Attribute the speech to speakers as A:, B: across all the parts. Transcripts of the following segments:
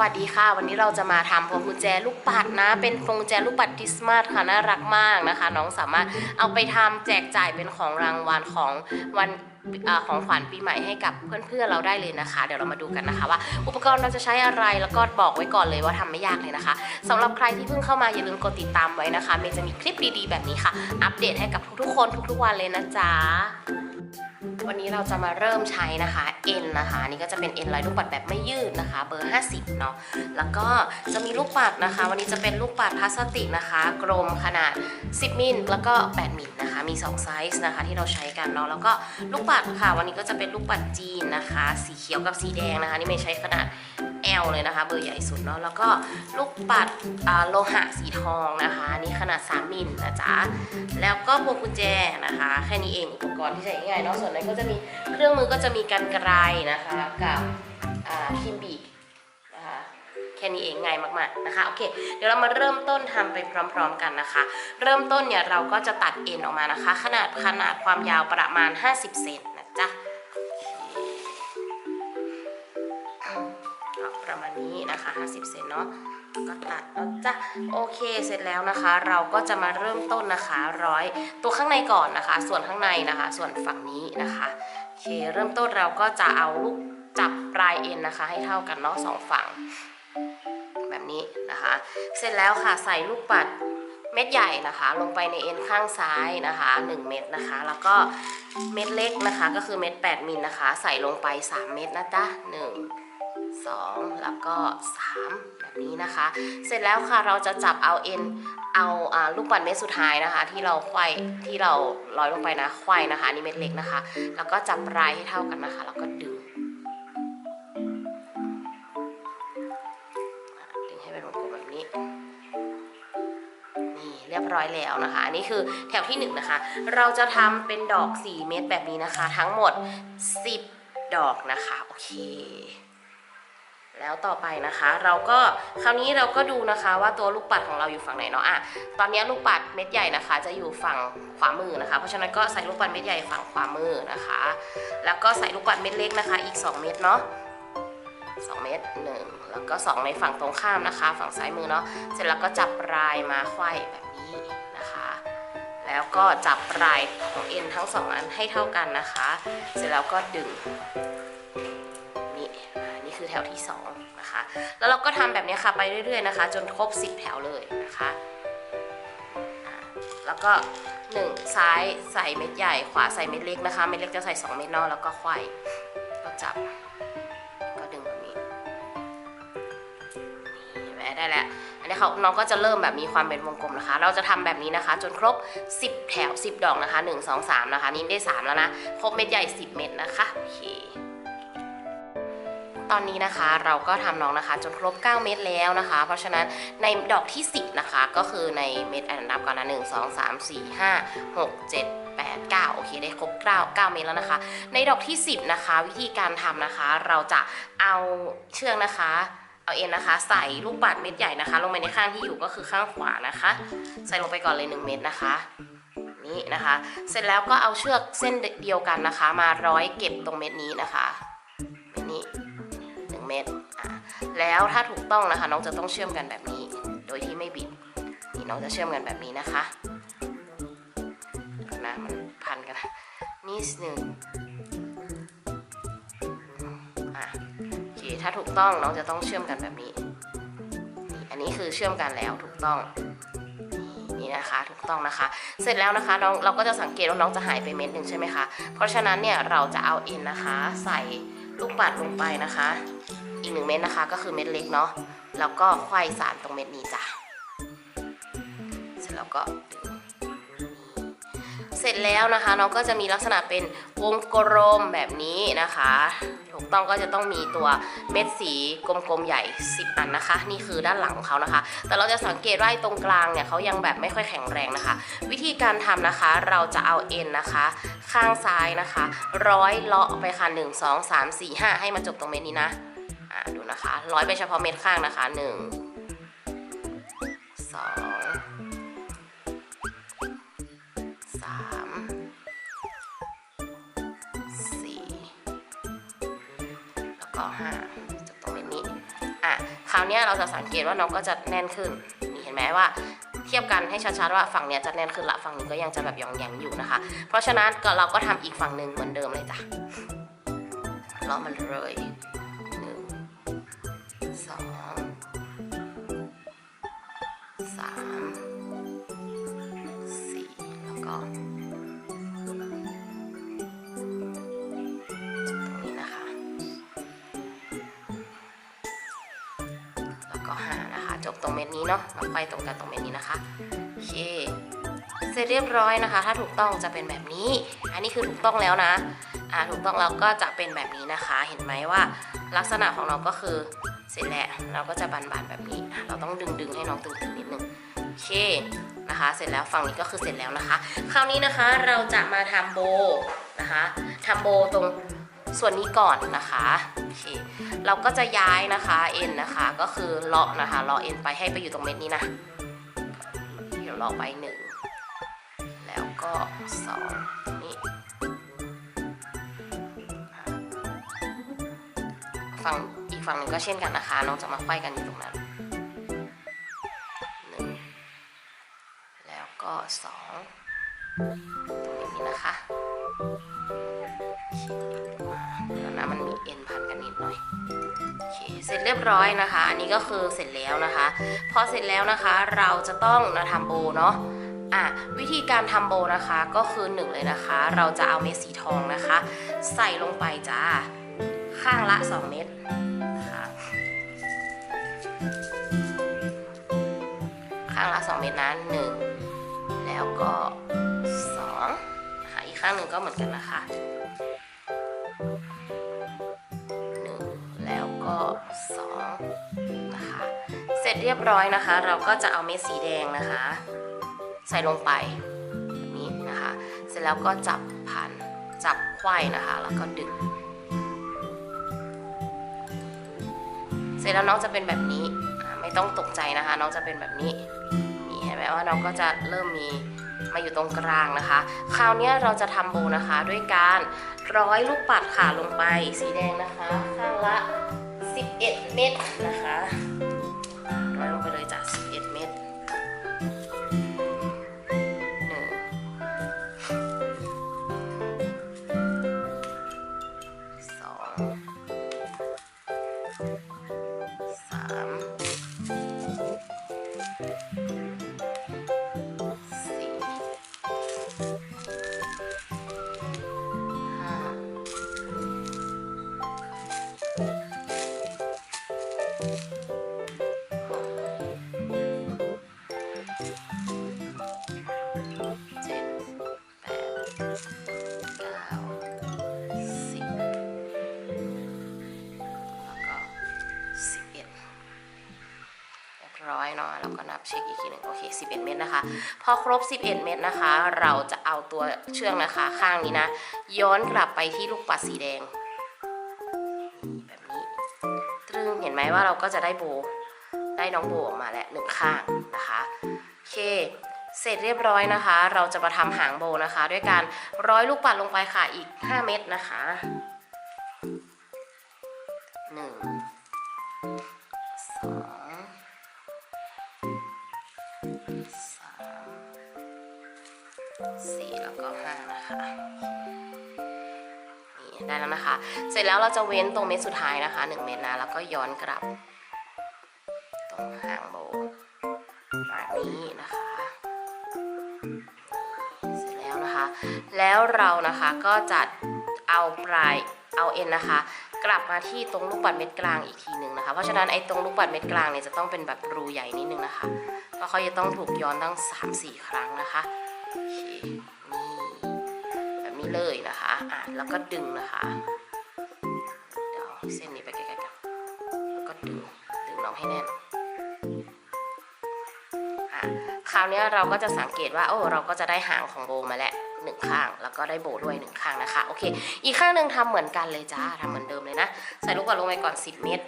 A: วัสดีค่ะ วันนี้เราจะมาทำพวงกุญแจลูกปัดนะ เป็นพวงกุญแจลูกปัดคริสต์มาสค่ะน่ารักมากนะคะ น้องสามารถเอาไปทำแจกจ่ายเป็นของรางวัลของวัน อของขวัญปีใหม่ให้กับเพื่อนๆเราได้เลยนะคะ เดี๋ยวเรามาดูกันนะคะว่า อุปกรณ์เราจะใช้อะไรแล้วก็บอกไว้ก่อนเลยว่าทำไม่ยากเลยนะคะสำหรับใครที่เพิ่งเข้ามาอย่าลืมกดติดตามไว้นะคะเมย์จะมีคลิปดีๆแบบนี้ค่ะ อัปเดตให้กับทุกๆคนทุกๆวันเลยนะจ๊ะวันนี้เราจะมาเริ่มใช้นะคะ N นะคะนี่ก็จะเป็น N ลายลูกปัดแบบไม่ยืดนะคะ เบอร์ 50 เนาะแล้วก็จะมีลูกปัดนะคะ วันนี้จะเป็นลูกปัดพลาสติกนะคะ กลมขนาด 10มิลแล้วก็ 8มิลนะคะ มี 2 ไซส์นะคะที่เราใช้กันเนาะแล้วก็ลูกปัดค่ะ วันนี้ก็จะเป็นลูกปัดจีนนะคะ สีเขียวกับสีแดงนะคะ นี่ไม่ใช้ขนาด L เลยนะคะ เบอร์ใหญ่สุดเนาะแล้วก็ลูกปัดโลหะสีทองนะคะนี่ขนาด 3 มิลนะจ๊ะแล้วก็พวงกุญแจนะคะ แค่นี้เองอุปกรณ์ที่ใช้ง่ายเนาะส่วนนั้นก็จะมีเครื่องมือก็จะมีกันไกรนะคะกับคิมบี ค่นี้เองง่ายมากๆนะคะโอเค เดี๋ยวเรามาเริ่มต้นทำไปพร้อม ๆ กันนะคะ เริ่มต้นเนี่ยเราก็จะตัดเอ็นออกมานะคะ ขนาดขนาดความยาวประมาณ 50 เซนนะจ๊ะประมาณนี้นะคะ 50 เซนเนาะก็ตัดแล้วจ้ะโอเคเสร็จแล้วนะคะ เราก็จะมาเริ่มต้นนะคะร้อยตัวข้างในก่อนนะคะ ส่วนข้างในนะคะ ส่วนฝั่งนี้นะคะโอเคเริ่มต้นเราก็จะเอาลูกจับปลายเอ็นนะคะ ให้เท่ากันเนาะสองฝั่ง นี้นะคะ เสร็จแล้วค่ะใส่ลูกปัดเม็ดใหญ่นะคะ ลงไปในเอ็นข้างซ้ายนะคะ 1 เม็ดนะคะ แล้วก็เม็ดเล็กนะคะ ก็คือเม็ด8มิลนะคะ ใส่ลงไป 3 เม็ดนะจ๊ะ1 2 แล้วก็ 3 แบบนี้นะคะ เสร็จแล้วค่ะเราจะจับเอาเอ็นเอาลูกปัดเม็ดสุดท้ายนะคะ ที่เราควายที่เราร้อยลงไปนะควายนะคะนนี่เม็ดเล็กนะคะ แล้วก็จับปลายให้เท่ากันนะคะ แล้วก็ดึง รียบร้อยแล้วนะคะ อันนี้คือแถวที่1นงนะคะ เราจะทำเป็นดอก 4 เม็ดแบบนี้นะคะ ทั้งหมด 10 ดอกนะคะ โอเค แล้วต่อไปนะคะ เราก็คราวนี้เราก็ดูนะคะว่าตัวลูกปัดของเราอยู่ฝั่งไหนเนาะอะตอนนี้ลูกปัดเม็ดใหญ่นะคะ จะอยู่ฝั่งขวามือนะคะ เพราะฉะนั้นก็ใส่ลูกปัดเม็ดใหญ่ฝั่งขวามือนะคะ แล้วก็ใส่ลูกปัดเม็ดเล็กนะคะ อีก 2 เม็ดเนาะ2 เม็ดหนึ่งแล้วก็ 2 ในฝั่งตรงข้ามนะคะ ฝั่งซ้ายมือเนาะเสร็จแล้วก็จับปลายมาไขว้แบบ แล้วก็จับปลายของเอ็นทั้งสองอันให้เท่ากันนะคะ เสร็จแล้วก็ดึงนี่นี่คือแถวที่2นะคะ แล้วเราก็ทำแบบนี้ค่ะไปเรื่อยๆนะคะ จนครบ 10 แถวเลยนะคะแล้วก็ 1 ซ้ายใส่เม็ดใหญ่ ขวาใส่เม็ดเล็กนะคะ เม็ดเล็กจะใส่ 2 เม็ดนอกแล้วก็ไขว้ก็จับ ก็ดึงแบบนี้นี่แหมได้แล้ว อันนี้เขาน้องก็จะเริ่มแบบมีความเป็นวงกลมนะคะ เราจะทำแบบนี้นะคะ จนครบ 10 แถว 10 ดอกนะคะ 1 2 3 นะคะ นี่ได้ 3 แล้วนะ ครบเม็ดใหญ่ 10 เม็ดนะคะโอเคตอนนี้นะคะเราก็ทำน้องนะคะจนครบ 9 เม็ดแล้วนะคะ เพราะฉะนั้นในดอกที่ 10 นะคะ ก็คือในเม็ดอันนับก่อนนะ1 2 3 4 5 6 7 8 9โอเคได้ครบ9 9 เม็ดแล้วนะคะ ในดอกที่ 10 นะคะ วิธีการทำนะคะ เราจะเอาเชือกนะคะ เอาเอ็นนะคะ ใส่ลูกปัดเม็ดใหญ่นะคะ ลงไปในข้างที่อยู่ก็คือข้างขวานะคะ ใส่ลงไปก่อนเลย 1 เม็ดนะคะนี่นะคะ เสร็จแล้วก็เอาเชือกเส้นเดียวกันนะคะ มาร้อยเก็บตรงเม็ดนี้นะคะเม็ดนี้1เม็ดแล้วถ้าถูกต้องนะคะ น้องจะต้องเชื่อมกันแบบนี้ โดยที่ไม่บิดนี่น้องจะเชื่อมกันแบบนี้นะคะก่อนะมันพันกันนะนิดหนึ่ง ถูกต้องน้องจะต้องเชื่อมกันแบบนี้ อันนี้คือเชื่อมกันแล้วถูกต้องนี่นะคะถูกต้องนะคะ เสร็จแล้วนะคะน้องเราก็จะสังเกตว่าน้องจะหายไปเม็ดหนึ่งใช่ไหมคะเพราะฉะนั้นเนี่ยเราจะเอาเอ็นนะคะ ใส่ลูกปัดลงไปนะคะ อีกหนึ่งเม็ดนะคะก็คือเม็ดเล็กเนาะแล้วก็ไขว้สารตรงเม็ดนี้จ้ะเสร็จแล้วก็ดึง เสร็จแล้วนะคะน้องก็จะมีลักษณะเป็นวงกลมแบบนี้นะคะ ถูกต้องก็จะต้องมีตัวเม็ดสีกลมๆใหญ่ 10 อันนะคะ นี่คือด้านหลังของเขานะคะ แต่เราจะสังเกตว่าไอ้ตรงกลางเนี่ยเขายังแบบไม่ค่อยแข็งแรงนะคะ วิธีการทำนะคะเราจะเอาเอ็นนะคะ ข้างซ้ายนะคะ ร้อยเลาะไปค่ะ 1 2 3 4 5 ให้มาจบตรงเม็ดนี้นะอ่าดูนะคะ ร้อยไปเฉพาะเม็ดข้างนะคะ 1 4แล้วก็5จบตรงเม็ดนี้อะคราวนี้เราจะสังเกตว่าน้องก็จะแน่นขึ้นนี่เห็นไหมว่าเทียบกันให้ชัดๆว่าฝั่งเนี้ยจะแน่นขึ้นละฝั่งนี้ก็ยังจะแบบยองแยงอยู่นะคะ เพราะฉะนั้นก็เราก็ทำอีกฝั่งหนึ่งเหมือนเดิมเลยจ้ะล้อมันเลยหนึ่งสอง ไปตรงกันตรงเม็ดนี้นะคะโอเคเสร็จเรียบร้อยนะคะ ถ้าถูกต้องจะเป็นแบบนี้ อันนี้คือถูกต้องแล้วนะอ่าถูกต้องแล้วก็จะเป็นแบบนี้นะคะ เห็นไหมว่าลักษณะของน้องก็คือเสร็จแล้วเราก็จะบานๆแบบนี้ เราต้องดึงๆให้น้องตึงๆนิดนึงโอเคนะคะ เสร็จแล้วฝั่งนี้ก็คือเสร็จแล้วนะคะ คราวนี้นะคะเราจะมาทำโบนะคะทำโบตรง ส่วนนี้ก่อนนะคะโอเคเราก็จะย้ายนะคะเอ็นนะคะก็คือเลาะนะคะเลาะเอ็นไปให้ไปอยู่ตรงเม็ดนี้นะเดี๋ยวเลาะไปหนึ่งแล้วก็สองนี่ฝั่งอีกฝั่งหนึ่งก็เช่นกันนะคะ น้องจะมาไขว้กันอยู่ตรงนั้นหนึ่งแล้วก็สองตรงนี้นะคะ มันมีเอ็นพันกันนิดหน่อยเสร็จเรียบร้อยนะคะ อันนี้ก็คือเสร็จแล้วนะคะ พอเสร็จแล้วนะคะเราจะต้องนะทำโบเนาะอะวิธีการทำโบนะคะก็คือหนึ่งเลยนะคะ เราจะเอาเม็ดสีทองนะคะ ใส่ลงไปจ้าข้างละ 2 เม็ดนะคะข้างละ 2 เม็ดนะหนึ่งแล้วก็สองนะคะอีกข้างหนึ่งก็เหมือนกันนะคะ 2นะคะเสร็จเรียบร้อยนะคะ เราก็จะเอาเม็ดสีแดงนะคะ ใส่ลงไปนี้นะคะ เสร็จแล้วก็จับพันจับไขว้นะคะ แล้วก็ดึงเสร็จแล้วน้องจะเป็นแบบนี้ไม่ต้องตกใจนะคะ น้องจะเป็นแบบนี้นี่เห็นไหมว่าน้องก็จะเริ่มมีมาอยู่ตรงกลางนะคะ คราวนี้เราจะทำโบนะคะ ด้วยการร้อยลูกปัดค่ะลงไปสีแดงนะคะ ข้างละ 11 เม็ดนะคะ นาะแล้วก็นับเช็คอีกทีหนึ่งโอเค 11 เม็ดนะคะ พอครบ 11 เม็ดนะคะ เราจะเอาตัวเชือกนะคะข้างนี้นะ ย้อนกลับไปที่ลูกปัดสีแดง แบบนี้ตรึงเห็นไหมว่าเราก็จะได้โบ ได้น้องโบออกมาแล้วหนึ่งข้างนะคะโอเคเสร็จเรียบร้อยนะคะ เราจะมาทำหางโบนะคะ ด้วยการร้อยลูกปัดลงไปค่ะอีก 5 เม็ดนะคะ 1 ได้แล้วนะคะ เสร็จแล้วเราจะเว้นตรงเม็ดสุดท้ายนะคะ 1 เม็ดนะแล้วก็ย้อนกลับ ตรงหางโบแบบนี้นะคะเสร็จแล้วนะคะ แล้วเรานะคะก็จะเอาปลายเอาเอ็นนะคะ กลับมาที่ตรงลูกปัดเม็ดกลางอีกทีหนึ่งนะคะ เพราะฉะนั้นไอ้ตรงลูกปัดเม็ดกลางเนี่ยจะต้องเป็นแบบรูใหญ่นิดนึงนะคะเพราะเขาจะต้องถูกย้อนตั้ง3-4 ครั้งนะคะโอเคนี่ นี้เลยนะคะอะแล้วก็ดึงนะคะเดี๋ยวเส้นนี้ไปใกล้ๆกันแล้วก็ดึงดึงน้องให้แน่นอะคราวนี้เราก็จะสังเกตว่าโอ้เราก็จะได้หางของโบมาแล้วหนึ่งข้างแล้วก็ได้โบด้วยหนึ่งข้างนะคะโอเค อีกข้างหนึ่งทำเหมือนกันเลยจ้าทำเหมือนเดิมเลยนะ ใส่ลูกบอลลงไปก่อน 10 เม็ด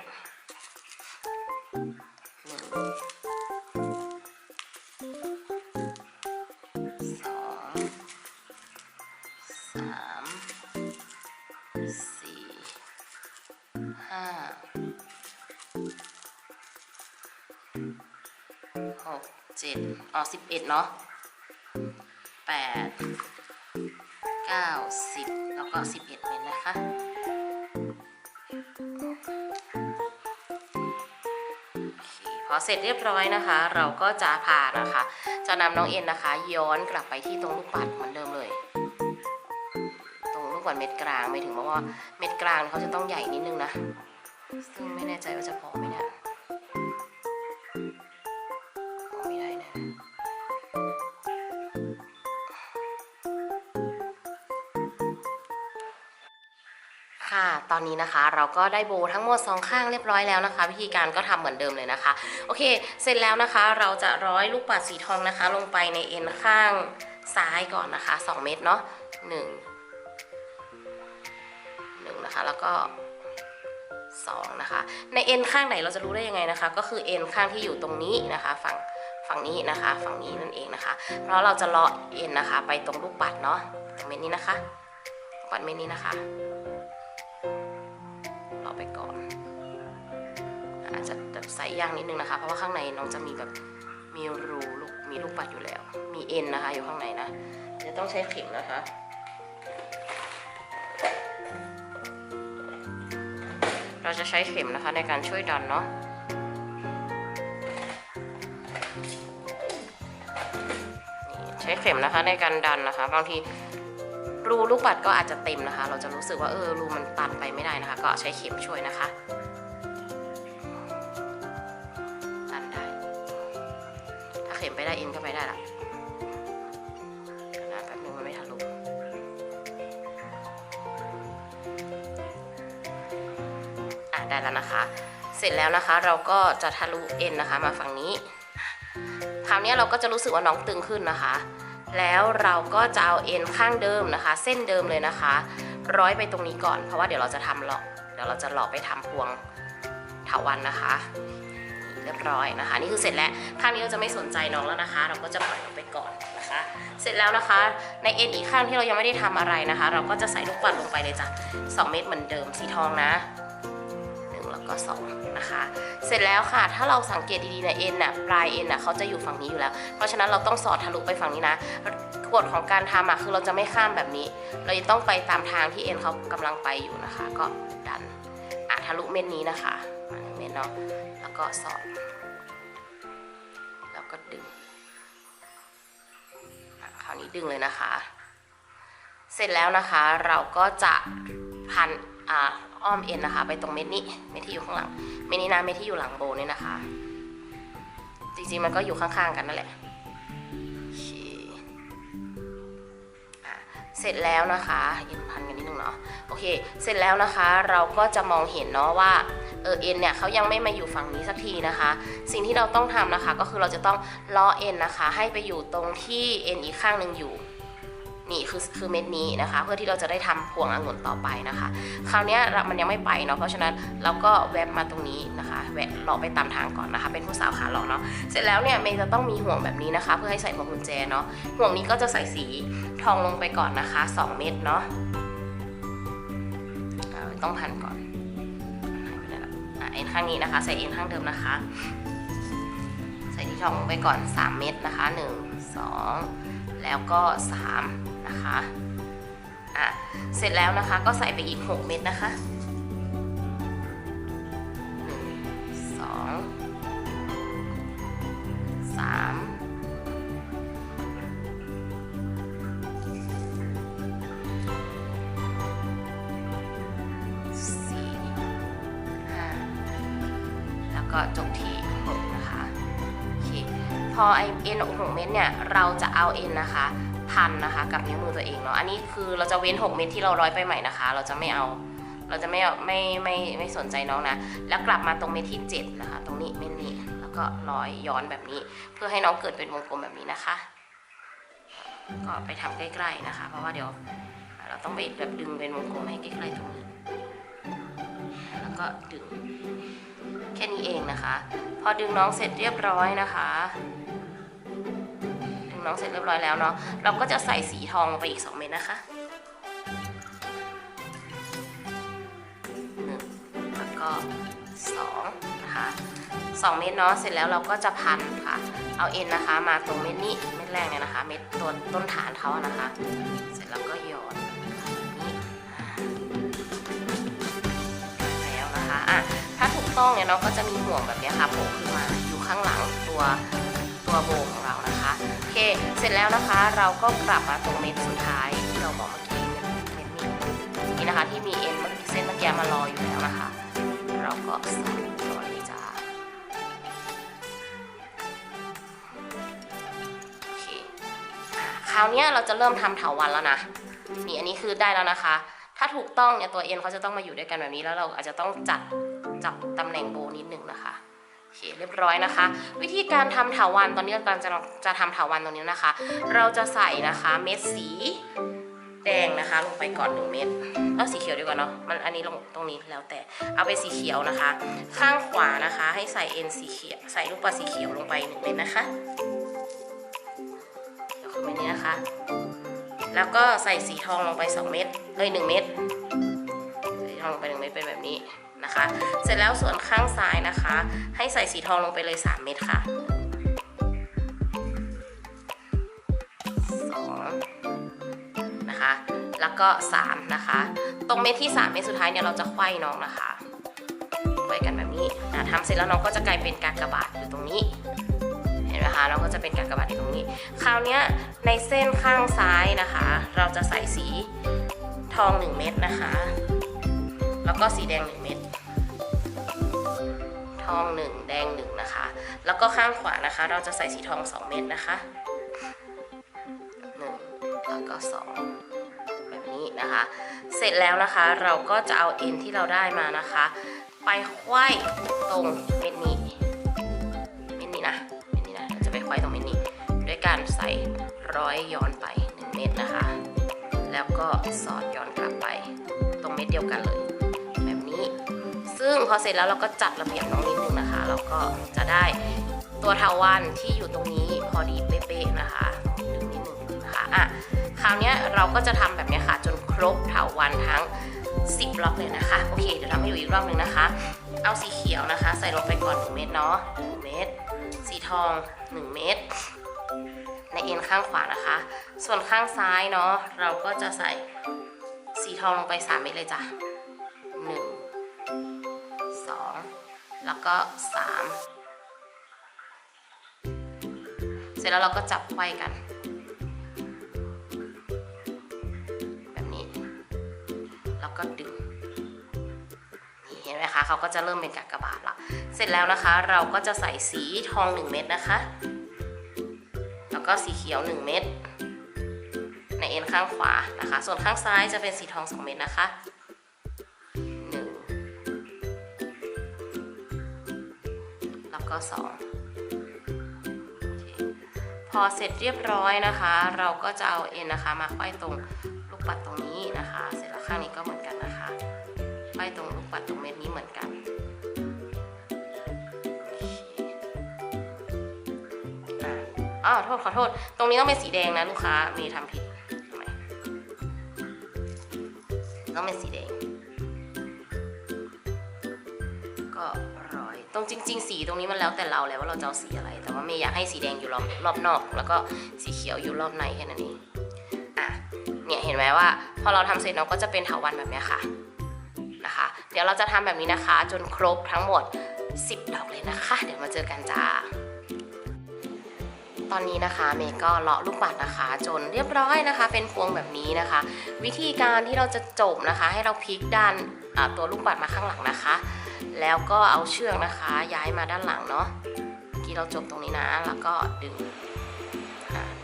A: หกเจ็ดอ๋อสิบเอ็ดเนาะแปดเก้าสิบแล้วก็สิบเอ็ดเมตรนะคะพอเสร็จเรียบร้อยนะคะ เราก็จะพานะคะ จะนำน้องเอ็นนะคะ ย้อนกลับไปที่ตรงลูกปัดเหมือนเดิมเลย ตรงลูกปัดเม็ดกลางไม่ถึงเพราะว่าเม็ดกลางเขาจะต้องใหญ่นิดนึงนะ ซึ่งไม่แน่ใจว่าจะพอไหมเนี่ย อนนี้นะคะ เราก็ได้โบทั้งหมดสองข้างเรียบร้อยแล้วนะคะ วิธีการก็ทำเหมือนเดิมเลยนะคะ โอเค เสร็จแล้วนะคะ เราจะร้อยลูกปัดสีทองนะคะ ลงไปในเอ็นข้างซ้ายก่อนนะคะ 2 เม็ดเนาะหนึ่งหนึ่งนะคะ แล้วก็2นะคะ ในเอ็นข้างไหนเราจะรู้ได้ยังไงนะคะ ก็คือเอ็นข้างที่อยู่ตรงนี้นะคะ ฝั่งฝั่งนี้นะคะ ฝั่งนี้นั่นเองนะคะ เพราะเราจะเลาะเอ็นนะคะ ไปตรงลูกปัดเนาะตรงเม็ดนี้นะคะ ปัดเม็ดนี้นะคะ ไปก่อน อาจจะแบบใส่ย่างนิดนึงนะคะ เพราะว่าข้างในน้องจะมีแบบมีรูลูกมีลูกปัดอยู่แล้ว มีเอ็นนะคะอยู่ข้างในนะจะต้องใช้เข็มนะคะเราจะใช้เข็มนะคะในการช่วยดันเนาะใช้เข็มนะคะในการดันนะคะ บางที รูลูกปัดก็อาจจะเต็มนะคะ เราจะรู้สึกว่าเออรูมันตันไปไม่ได้นะคะ ก็ใช้เข็มช่วยนะคะดันได้ ถ้าเข็มไปได้เอ็นก็ไปได้ละนะแป๊บนึงมันไม่ทะลุอะได้แล้วนะคะ เสร็จแล้วนะคะเราก็จะทะลุเอ็นนะคะมาฝั่งนี้ คราวนี้เราก็จะรู้สึกว่าน้องตึงขึ้นนะคะ แล้วเราก็จะเอาเอ็นข้างเดิมนะคะ เส้นเดิมเลยนะคะ ร้อยไปตรงนี้ก่อน เพราะว่าเดี๋ยวเราจะทำหลอกเดี๋ยวเราจะหลอกไปทำพวงเถาวันนะคะ เรียบร้อยนะคะ นี่คือเสร็จแล้วข้างนี้เราจะไม่สนใจน้องแล้วนะคะ เราก็จะปล่อยออกไปก่อนนะคะ เสร็จแล้วนะคะ ในเอ็นอีกข้างที่เรายังไม่ได้ทำอะไรนะคะ เราก็จะใส่ลูกปัดลงไปเลยจ้ะ2เม็ดเหมือนเดิมสีทองนะ ก็2นะคะ เสร็จแล้วค่ะ ถ้าเราสังเกตดีๆนะเอ็นน่ะปลายเอ็นน่ะเขาจะอยู่ฝั่งนี้อยู่แล้ว เพราะฉะนั้นเราต้องสอดทะลุไปฝั่งนี้นะกฎของการทำอะคือเราจะไม่ข้ามแบบนี้ เราจะต้องไปตามทางที่เอ็นเขากำลังไปอยู่นะคะ ก็ดันอะทะลุเม็ดนี้นะคะมาเม็ดเนาะแล้วก็สอด แล้วก็ดึงคราวนี้ดึงเลยนะคะ เสร็จแล้วนะคะเราก็จะพันอ่า อ้อมเอ็นนะคะ ไปตรงเม็ดนี้ เม็ดที่อยู่ข้างหลัง เม็ดนี้นะ เม็ดที่อยู่หลังโบนี่นะคะ จริงๆมันก็อยู่ข้างๆกันนั่นแหละเคอะเสร็จแล้วนะคะเอ็นพันกันนิดนึงเนาะโอเค เสร็จแล้วนะคะเราก็จะมองเห็นเนาะว่าเออเอ็นเนี่ยเขายังไม่มาอยู่ฝั่งนี้สักทีนะคะ สิ่งที่เราต้องทำนะคะ ก็คือเราจะต้องล้อเอ็นนะคะ ให้ไปอยู่ตรงที่เอ็นอีกข้างหนึ่งอยู่ นี่คือคือเม็ดนี้นะคะ เพื่อที่เราจะได้ทำพวงองุ่นต่อไปนะคะ คราวนี้มันยังไม่ไปเนาะเพราะฉะนั้นเราก็แวบมาตรงนี้นะคะแวะเลาะไปตามทางก่อนนะคะ เป็นผู้สาวขาเลาะเนาะเสร็จแล้วเนี่ยเมย์จะต้องมีห่วงแบบนี้นะคะ เพื่อให้ใส่พวงกุญแจเนาะห่วงนี้ก็จะใส่สีทองลงไปก่อนนะคะ 2 เม็ดเนาะต้องพันก่อนเอ็นข้างนี้นะคะ ใส่เอ็นข้างเดิมนะคะ ใส่ที่ทองลงไปก่อน 3 เม็ดนะคะ 1 2 แล้วก็ 3 นะคะอะเสร็จแล้วนะคะก็ใส่ไปอีก 6 เม็ดนะคะ1 2 3สี่ห้าแล้วก็จบที่หกนะคะโอเคพอไอเอ็นหกเม็ดเนี่ย เราจะเอาเอ็นนะคะ พันนะคะ กับนิ้วมือตัวเองเนาะอันนี้คือเราจะเว้น 6 เม็ดที่เราร้อยไปใหม่นะคะ เราจะไม่เอา เราจะไม่เอาไม่ไม่ไม่สนใจน้องนะ แล้วกลับมาตรงเม็ดที่ 7 นะคะ ตรงนี้เม็ดนี้แล้วก็ร้อยย้อนแบบนี้ เพื่อให้น้องเกิดเป็นวงกลมแบบนี้นะคะ ก็ไปทำใกล้ๆนะคะ เพราะว่าเดี๋ยวเราต้องไปแบบดึงเป็นวงกลมให้ใกล้ๆตรงนี้ แล้วก็ดึงแค่นี้เองนะคะ พอดึงน้องเสร็จเรียบร้อยนะคะ น้องเสร็จเรียบร้อยแล้วเนาะเราก็จะใส่สีทองลงไปอีก 2 เม็ดนะคะหนึ่งแล้วก็สองนะคะ2เม็ดเนาะเสร็จแล้วเราก็จะพันค่ะ เอาเอ็นนะคะ มาตรงเม็ดนี้เม็ดแรกเนี่ยนะคะ เม็ดตัวต้นฐานเขานะคะ เสร็จแล้วก็หยอดแบบนี้แล้วนะคะอะถ้าถูกต้องเนี่ยเนาะก็จะมีห่วงแบบนี้ค่ะโผล่ขึ้นมาอยู่ข้างหลังตัวตัวโบของเรา เคเสร็จแล้วนะคะเราก็กลับมาตรงเม็ดสุดท้ายที่เราบอกเมื่อกี้เม็ดเม็ดนี้นี่นะคะที่มีเอ็นเมื่อกี้เส้นเมื่อกี้มารออยู่แล้วนะคะ เราก็สอดก่อนเลยจ้าโอเคคราวนี้เราจะเริ่มทำเถาวันแล้วนะนี่อันนี้คือได้แล้วนะคะ ถ้าถูกต้องเนี่ยตัวเอ็นเขาจะต้องมาอยู่ด้วยกันแบบนี้แล้วเราอาจจะต้องจัดจับตำแหน่งโบนิดหนึ่งนะคะ คเรียบร้อยนะคะ วิธีการทำถาวันตอนนี้เรากำลังจะจะทำถาวันตรงนี้นะคะ เราจะใส่นะคะเม็ดสีแดงนะคะลงไปก่อนหนึ่งเม็ดเอาสีเขียวดีกว่าเนาะมันอันนี้ลงตรงนี้แล้วแต่เอาไปสีเขียวนะคะ ข้างขวานะคะให้ใส่เอ็นสีเขียวใส่ลูกปัดสีเขียวลงไปหนึ่งเม็ดนะคะเดี๋ยวคอมเมนต์นี้นะคะ แล้วก็ใส่สีทองลงไป 2 เม็ดเอ้ย1เม็ดสีทองลงไป1เม็ดเป็นแบบนี้ นะคะ เสร็จแล้วส่วนข้างซ้ายนะคะ ให้ใส่สีทองลงไปเลย 3 เม็ดค่ะสองนะคะ แล้วก็ 3 นะคะ ตรงเม็ดที่ 3 เม็ดสุดท้ายเนี่ยเราจะไขว้น้องนะคะไขว้กันแบบนี้อะทำเสร็จแล้วน้องก็จะกลายเป็นการกระบาทอยู่ตรงนี้เห็นไหมคะน้องก็จะเป็นการกระบาทอยู่ตรงนี้ คราวนี้ในเส้นข้างซ้ายนะคะ เราจะใส่สีทอง 1 เม็ดนะคะ แล้วก็สีแดง 1 เม็ด ทอง 1 แดง 1 นะคะ แล้วก็ข้างขวานะคะ เราจะใส่สีทอง 2 เม็ดนะคะ 1 แล้วก็ 2 แบบนี้นะคะ เสร็จแล้วนะคะเราก็จะเอาเอ็นที่เราได้มานะคะ ไปไขว้ตรงเม็ดนี้เม็ดนี้นะเม็ดนี้นะเราจะไปไขว้ตรงเม็ดนี้ด้วยการใส่ร้อยย้อนไป 1 เม็ดนะคะ แล้วก็สอดย้อนกลับไปตรงเม็ดเดียวกันเลย ซึ่งพอเสร็จแล้วเราก็จัดระเบียบน้องนิดนึงนะคะแล้วก็จะได้ตัวทาวันที่อยู่ตรงนี้พอดีเป๊ะๆนะคะดึงนิดนึงนะคะอะคราวนี้เราก็จะทำแบบนี้ค่ะ จนครบเถาวันทั้ง 10บล็อกเลยนะคะโอเคเดี๋ยวทำให้ดูอีกรอบหนึงนะคะ เอาสีเขียวนะคะ ใส่ลงไปก่อน 1 เม็ดเนาะ1เม็ดสีทอง 1 เม็ดในเอ็นข้างขวานะคะ ส่วนข้างซ้ายเนาะเราก็จะใส่สีทองลงไป 3 เม็ดเลยจ้ะ แล้วก็ 3 เสร็จแล้วเราก็จับไขว้กัน แบบนี้ แล้วก็ดึงนี่เห็นไหมคะเขาก็จะเริ่มเป็นกากบาทละเสร็จแล้วนะคะเราก็จะใส่สีทอง 1 เม็ดนะคะ แล้วก็สีเขียว 1 เม็ดในเอ็นข้างขวานะคะ ส่วนข้างซ้ายจะเป็นสีทอง 2 เม็ดนะคะ สองโอพอเสร็จเรียบร้อยนะคะ เราก็จะเอาเอ็นนะคะ มาไขว้ตรงลูกปัดตรงนี้นะคะ เสร็จแล้วข้างนี้ก็เหมือนกันนะคะไขว้ตรงลูกปัดตรงเม็ดนี้เหมือนกันอ้าวโทษขอโทษ ตรงนี้ต้องเป็นสีแดงนะลูกค้า มีทำผิดทำไมต้องเป็นสีแดง ก็ ตรงจริง ๆ สีตรงนี้มันแล้วแต่เราแหละว่าเราจะเอาสีอะไร แต่ว่าเมย์อยากให้สีแดงอยู่รอบรอบนอก แล้วก็สีเขียวอยู่รอบในแค่นั้นเองอะเนี่ยเห็นไหมว่าพอเราทำเสร็จเราก็จะเป็นเถาวันแบบนี้ค่ะนะคะ เดี๋ยวเราจะทำแบบนี้นะคะ จนครบทั้งหมด 10 ดอกเลยนะคะ เดี๋ยวมาเจอกันจ้าตอนนี้นะคะเมย์ก็เลาะลูกปัดนะคะ จนเรียบร้อยนะคะ เป็นพวงแบบนี้นะคะ วิธีการที่เราจะจบนะคะ ให้เราพลิกด้านตัวลูกปัดมาข้างหลังนะคะ แล้วก็เอาเชือกนะคะ ย้ายมาด้านหลังเนาะเมื่อกี้เราจบตรงนี้นะ แล้วก็ดึง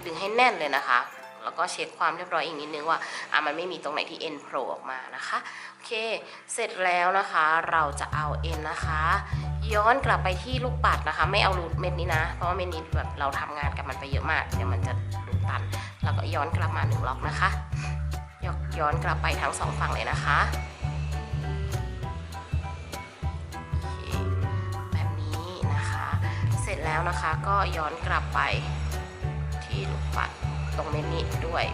A: ดึงให้แน่นเลยนะคะ แล้วก็เช็คความเรียบร้อยอีกนิดนึงว่าอะมันไม่มีตรงไหนที่เอ็นโผล่ออกมานะคะโอเค เสร็จแล้วนะคะเราจะเอาเอ็นนะคะ ย้อนกลับไปที่ลูกปัดนะคะ ไม่เอารูทเม็ดนี้นะ เพราะว่าเม็ดนี้แบบเราทำงานกับมันไปเยอะมากเดี๋ยวมันจะดูตัน แล้วก็ย้อนกลับมาหนึ่งล็อกนะคะย้อนกลับไปทั้งสองฝั่งเลยนะคะ ร็จแล้วนะคะ ก็ย้อนกลับไปที่ลูกปัดตรงนี้ด้วย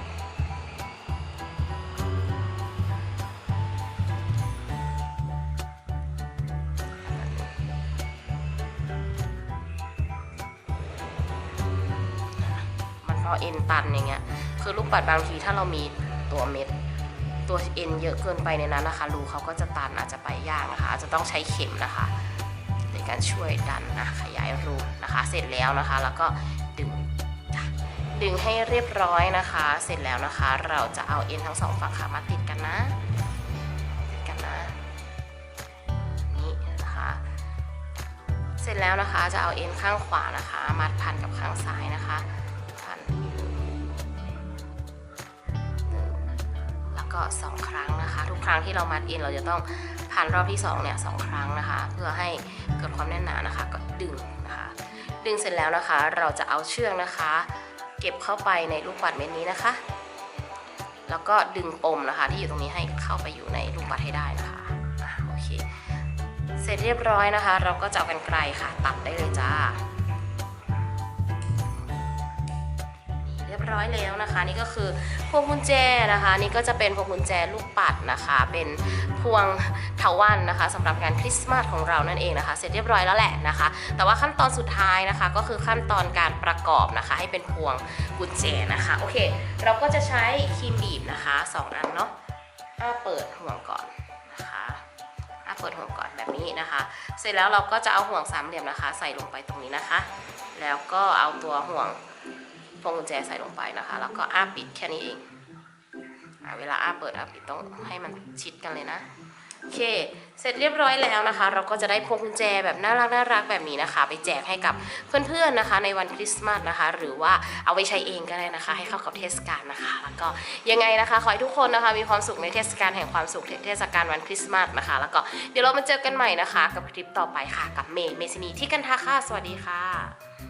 A: มันพอเอ็นตันอย่างเงี้ยคือลูกปัดบางทีถ้าเรามีตัวเม็ดตัวเอ็นเยอะเกินไปในนั้นนะคะรูเขาก็จะตันอาจจะไปยากนะคะอาจจะต้องใช้เข็มนะคะ ในการช่วยดันนะขยายรูนะคะ เสร็จแล้วนะคะ แล้วก็ดึงดึงให้เรียบร้อยนะคะ เสร็จแล้วนะคะ เราจะเอาเอ็นทั้งสองฝั่งค่ะมาติดกันนะติดกันนะนี่นะคะ เสร็จแล้วนะคะจะเอาเอ็นข้างขวานะคะ มัดพันกับข้างซ้ายนะคะพันหนึ่งแล้วก็สองครั้งนะคะ ทุกครั้งที่เรามัดเอ็นเราจะต้อง พันรอบที่สองเนี่ยสองครั้งนะคะ เพื่อให้เกิดความแน่นหนานะคะ ก็ดึงนะคะ ดึงเสร็จแล้วนะคะ เราจะเอาเชือกนะคะ เก็บเข้าไปในลูกปัดเม็ดนี้นะคะ แล้วก็ดึงปมนะคะ ที่อยู่ตรงนี้ให้เข้าไปอยู่ในลูกปัดให้ได้นะคะอะโอเค เสร็จเรียบร้อยนะคะ เราก็จะเอากันไกลค่ะ ตัดได้เลยจ้า ร้อยแล้วนะคะ นี่ก็คือพวงกุญแจนะคะ นี่ก็จะเป็นพวงกุญแจลูกปัดนะคะ เป็นพวงเถาวันนะคะสำหรับงานคริสต์มาสของเรานั่นเองนะคะ เสร็จเรียบร้อยแล้วแหละนะคะ แต่ว่าขั้นตอนสุดท้ายนะคะ ก็คือขั้นตอนการประกอบนะคะ ให้เป็นพวงกุญแจนะคะโอเค เราก็จะใช้ครีมบีบนะคะสองอันเนาะอ่าเปิดห่วงก่อนนะคะอะเปิดห่วงก่อนแบบนี้นะคะ เสร็จแล้วเราก็จะเอาห่วงสามเหลี่ยมนะคะ ใส่ลงไปตรงนี้นะคะ แล้วก็เอาตัวห่วง พวงกุญแจใส่ลงไปนะคะ แล้วก็อ้าปิดแค่นี้เองเวลาอ้าเปิดอ้าปิดต้องให้มันชิดกันเลยนะโอเค เสร็จเรียบร้อยแล้วนะคะ เราก็จะได้พวงกุญแจแบบน่ารักน่ารักแบบนี้นะคะ ไปแจกให้กับเพื่อนๆนะคะ ในวันคริสต์มาสนะคะ หรือว่าเอาไปใช้เองก็ได้นะคะ ให้เข้ากับเทศกาลนะคะ แล้วก็ยังไงนะคะขอให้ทุกคนนะคะ มีความสุขในเทศกาลแห่งความสุขเทศกาลวันคริสต์มาสนะคะ แล้วก็เดี๋ยวเรามาเจอกันใหม่นะคะ กับคลิปต่อไปค่ะกับเมย์เมซินีที่กันทาค่ะสวัสดีค่ะ